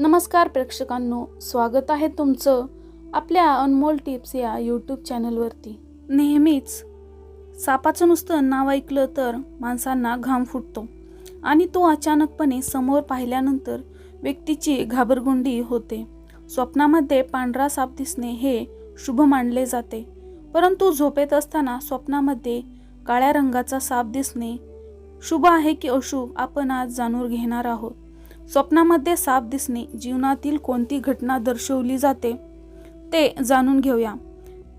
नमस्कार प्रेक्षकांनो स्वागत आहे तुमचं आपल्या अनमोल टिप्स या यूट्यूब चॅनलवरती. नेहमीच सापाचं नुसतं नाव ऐकलं तर माणसांना घाम फुटतो आणि तो अचानकपणे समोर पाहिल्यानंतर व्यक्तीची घाबरगुंडी होते. स्वप्नामध्ये पांढरा साप दिसणे हे शुभ मानले जाते परंतु झोपेत असताना स्वप्नामध्ये काळ्या रंगाचा साप दिसणे शुभ आहे की अशुभ आपण आज जाणून घेणार आहोत. स्वप्नामध्ये साप दिसणे जीवनातील कोणती घटना दर्शवली जाते ते जाणून घेऊया.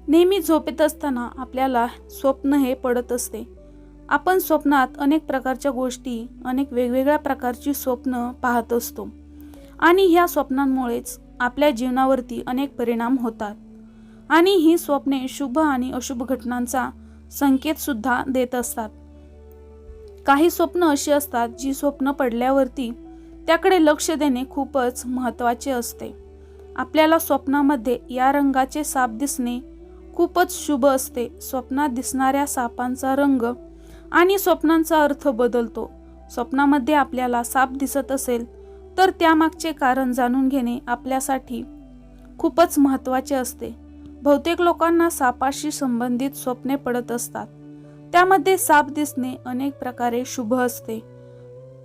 नेहमी झोपेत असताना आपल्याला स्वप्न हे पडत असते. आपण स्वप्नात अनेक प्रकारच्या गोष्टी अनेक वेगवेगळ्या प्रकारची स्वप्न पाहत असतो. आणि ह्या स्वप्नांमुळेच आपल्या जीवनावरती अनेक परिणाम होतात. आणि ही स्वप्ने शुभ आणि अशुभ घटनांचा संकेत सुद्धा देत असतात. काही स्वप्न अशी असतात जी स्वप्न पडल्यावरती त्याकडे लक्ष देणे खूपच महत्त्वाचे असते. आपल्याला स्वप्नामध्ये या रंगाचे साप दिसणे खूपच शुभ असते. स्वप्नात दिसणाऱ्या सापांचा रंग आणि स्वप्नांचा अर्थ बदलतो. स्वप्नामध्ये आपल्याला साप दिसत असेल तर त्यामागचे कारण जाणून घेणे आपल्यासाठी खूपच महत्त्वाचे असते. बहुतेक लोकांना सापाशी संबंधित स्वप्ने पडत असतात. त्यामध्ये साप दिसणे अनेक प्रकारे शुभ असते.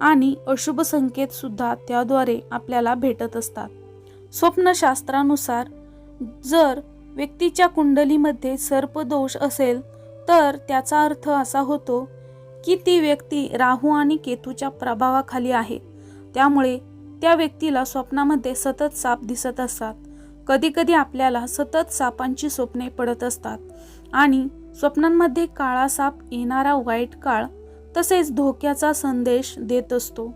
आणि अशुभ संकेत सुद्धा त्याद्वारे आपल्याला भेटत असतात. स्वप्नशास्त्रानुसार जर व्यक्तीच्या कुंडलीमध्ये सर्पदोष असेल तर त्याचा अर्थ असा होतो की ती व्यक्ती राहू आणि केतूच्या प्रभावाखाली आहे. त्यामुळे त्या व्यक्तीला स्वप्नामध्ये सतत साप दिसत असतात. कधीकधी आपल्याला सतत सापांची स्वप्ने पडत असतात आणि स्वप्नांमध्ये काळा साप येणारा वाईट काळ तसेच धोक्याचा संदेश देत असतो.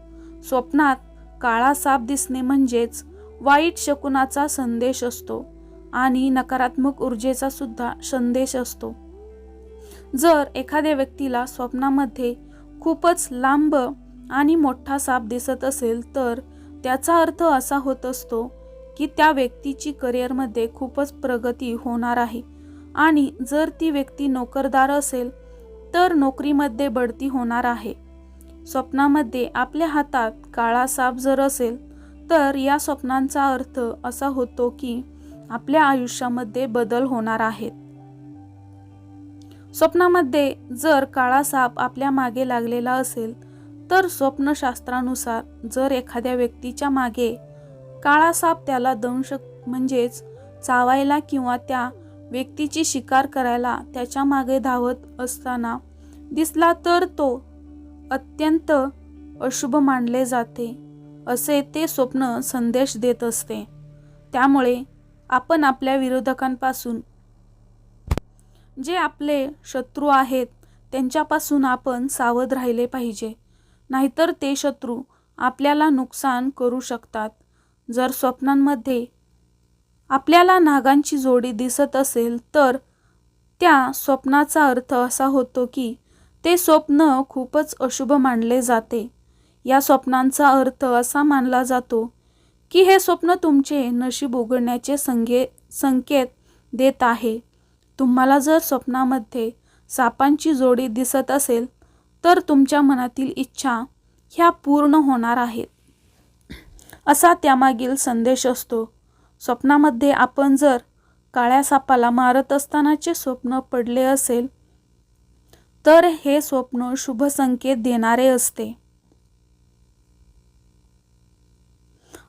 स्वप्नात काळा साप दिसणे म्हणजेच वाईट शकुनाचा संदेश असतो आणि नकारात्मक ऊर्जेचा सुद्धा संदेश असतो. जर एखाद्या व्यक्तीला स्वप्नामध्ये खूपच लांब आणि मोठा साप दिसत असेल तर त्याचा अर्थ असा होत असतो की त्या व्यक्तीची करिअरमध्ये खूपच प्रगती होणार आहे आणि जर ती व्यक्ती नोकरदार असेल तर नोकरीमध्ये बढती होणार आहे. स्वप्नामध्ये आपल्या हातात काळा साप जर असेल तर या स्वप्नांचा अर्थ असा होतो की आपल्या आयुष्यामध्ये बदल होणार आहेत. स्वप्नामध्ये जर काळा साप आपल्या मागे लागलेला असेल तर स्वप्नशास्त्रानुसार जर एखाद्या व्यक्तीच्या मागे काळा साप त्याला दंश म्हणजेच चावायला किंवा त्या व्यक्तीची शिकार करायला त्याच्यामागे धावत असताना दिसला तर तो अत्यंत अशुभ मानले जाते असे ते स्वप्न संदेश देत असते. त्यामुळे आपण आपल्या विरोधकांपासून जे आपले शत्रू आहेत त्यांच्यापासून आपण सावध राहिले पाहिजे. नाहीतर ते शत्रू आपल्याला नुकसान करू शकतात. जर स्वप्नांमध्ये आपल्याला नागांची जोडी दिसत असेल तर त्या स्वप्नाचा अर्थ असा होतो की ते स्वप्न खूपच अशुभ मानले जाते. या स्वप्नांचा अर्थ असा मानला जातो की हे स्वप्न तुमचे नशीब उघडण्याचे संगे संकेत देत आहे. तुम्हाला जर स्वप्नामध्ये सापांची जोडी दिसत असेल तर तुमच्या मनातील इच्छा ह्या पूर्ण होणार आहेत. असा त्यामागील संदेश असतो. स्वप्नामध्ये आपण जर काळ्या सापाला मारत असतानाचे स्वप्न पडले असेल तर हे स्वप्न शुभ संकेत देणारे असते.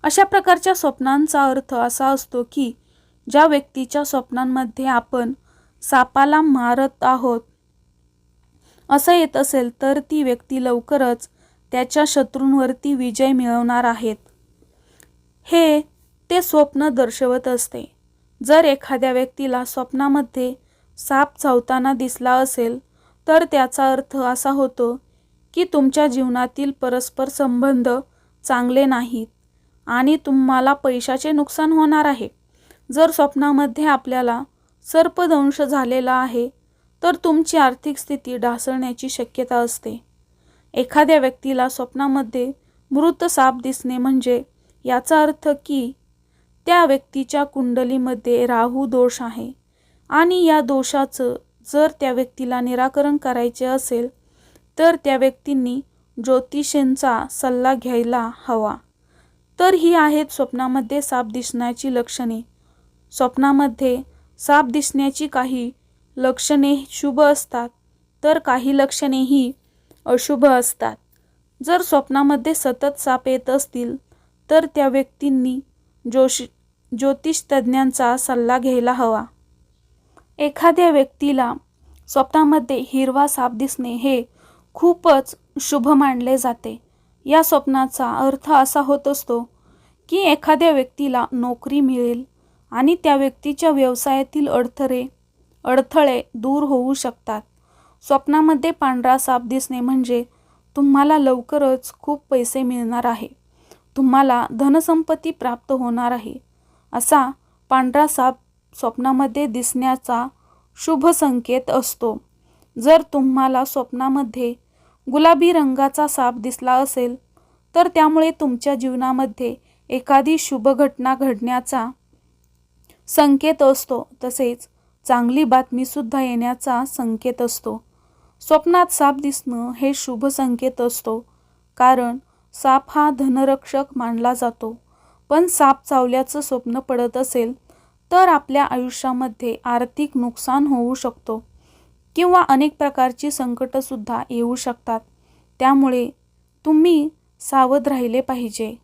अशा प्रकारच्या स्वप्नांचा अर्थ असा असतो की ज्या व्यक्तीच्या स्वप्नांमध्ये आपण सापाला मारत आहोत असं येत असेल तर ती व्यक्ती लवकरच त्याच्या शत्रूंवरती विजय मिळवणार आहेत. हे ते स्वप्न दर्शवत असते. जर एखाद्या व्यक्तीला स्वप्नामध्ये साप चावताना दिसला असेल तर त्याचा अर्थ असा होतो की तुमच्या जीवनातील परस्पर संबंध चांगले नाहीत आणि तुम्हाला पैशाचे नुकसान होणार आहे. जर स्वप्नामध्ये आपल्याला सर्पदंश झालेला आहे तर तुमची आर्थिक स्थिती ढासळण्याची शक्यता असते. एखाद्या व्यक्तीला स्वप्नामध्ये मृत साप दिसणे म्हणजे याचा अर्थ की त्या व्यक्तीच्या कुंडलीमध्ये राहू दोष आहे. आणि या दोषाचं जर त्या व्यक्तीला निराकरण करायचे असेल तर त्या व्यक्तींनी ज्योतिषांचा सल्ला घ्यायला हवा. तर ही आहेत स्वप्नामध्ये साप दिसण्याची लक्षणे. स्वप्नामध्ये साप दिसण्याची काही लक्षणे शुभ असतात तर काही लक्षणे ही अशुभ असतात. जर स्वप्नामध्ये सतत साप येत असतील तर त्या व्यक्तींनी जोश ज्योतिषतज्ज्ञांचा सल्ला घ्यायला हवा. एखाद्या व्यक्तीला स्वप्नामध्ये हिरवा साप दिसणे हे खूपच शुभ मानले जाते. या स्वप्नाचा अर्थ असा होत असतो की एखाद्या व्यक्तीला नोकरी मिळेल आणि त्या व्यक्तीच्या व्यवसायातील अडथळे अडथळे दूर होऊ शकतात. स्वप्नामध्ये पांढरा साप दिसणे म्हणजे तुम्हाला लवकरच खूप पैसे मिळणार आहे. तुम्हाला धनसंपत्ती प्राप्त होणार आहे. असा पांढरा साप स्वप्नामध्ये दिसण्याचा शुभ संकेत असतो. जर तुम्हाला स्वप्नामध्ये गुलाबी रंगाचा साप दिसला असेल तर त्यामुळे तुमच्या जीवनामध्ये एखादी शुभ घटना घडण्याचा संकेत असतो. तसेच चांगली बातमीसुद्धा येण्याचा संकेत असतो. स्वप्नात साप दिसणं हे शुभ संकेत असतो. कारण साप हा धनरक्षक मानला जातो. पण साप चावल्याचं स्वप्न पडत असेल तर आपल्या आयुष्यामध्ये आर्थिक नुकसान होऊ शकतो किंवा अनेक प्रकारची संकटंसुद्धा येऊ शकतात. त्यामुळे तुम्ही सावध राहिले पाहिजे.